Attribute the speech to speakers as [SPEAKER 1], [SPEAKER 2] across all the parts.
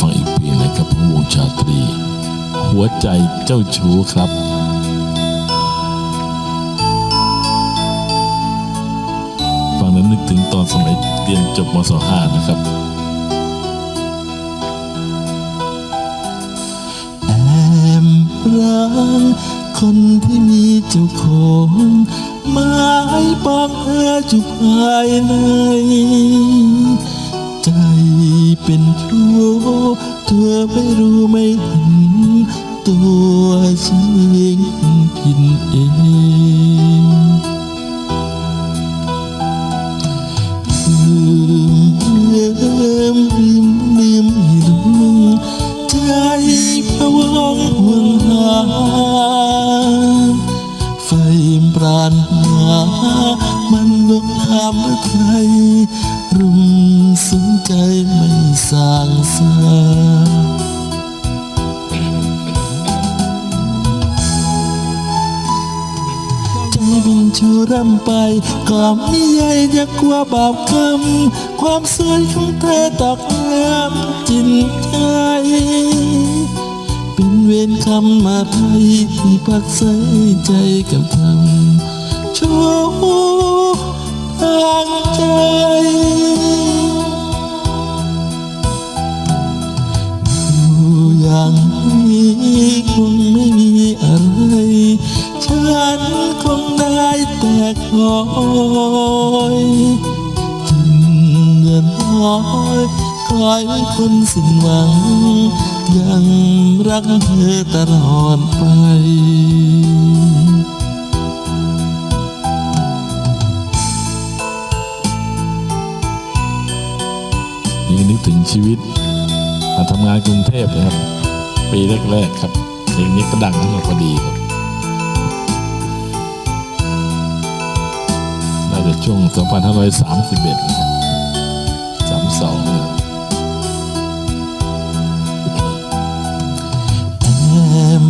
[SPEAKER 1] ฟังอีกเพลงนะครับของวงชาตรี หัวใจเจ้าชู้ครับฟังแล้วนึกถึงตอนสมัยเรียนจบมศห้านะครับ
[SPEAKER 2] แอบรักคนที่มีเจ้าของไม้ปองเออจุภายใน เป็นชู้เธอไม่รู้ไม่เห็นตัวฉันเองผิดเองลืมลืมลืมลืมลืมใจพะวังห่วงหาไฟปรานหามันลุกหามใครรุม สนใจไม่สร้างสาใจบินชูร่ำไปก็ไม่ใหญ่จะกลัวบาปกรรมความสวยของเธอตอกย้ำจินใจเป็นเวรคำอะไรที่พักใส่ใจกับทำชูทางใจ อยกินเงินน้อยคอยคนสิ้นหวัง ยังรักเธอตลอดไป
[SPEAKER 1] นี่นึกถึงชีวิตมาทำงานกรุงเทพนะครับ ปีแรกๆครับเพลงนี้ก็ดังขึ้นมาพอดีครับ ช่วง 2531 นะครับ32นะครับ
[SPEAKER 2] แอบ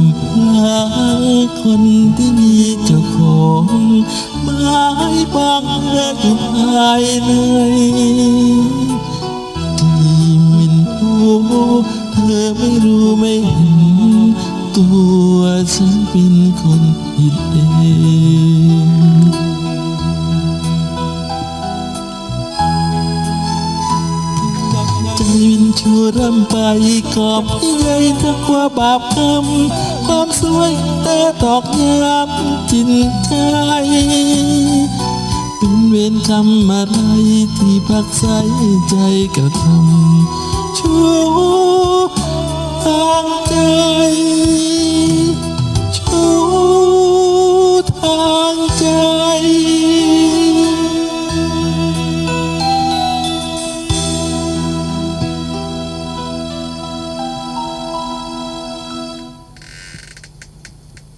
[SPEAKER 2] รักคนที่มีเจ้าของไม้บางเรืออยู่ภายในที่มินรู้เธอไม่รู้ไม่เห็น ตัวฉันเป็นคน วิ่งชูรำไปกอบใหญ่ทั้งว่าบาปกรรมความสวยแต่ตอกย้ำจินใจเป็นเวรกรรมอะไรที่พักใสใจกระทำชั่วทางใจชั่วทางใจ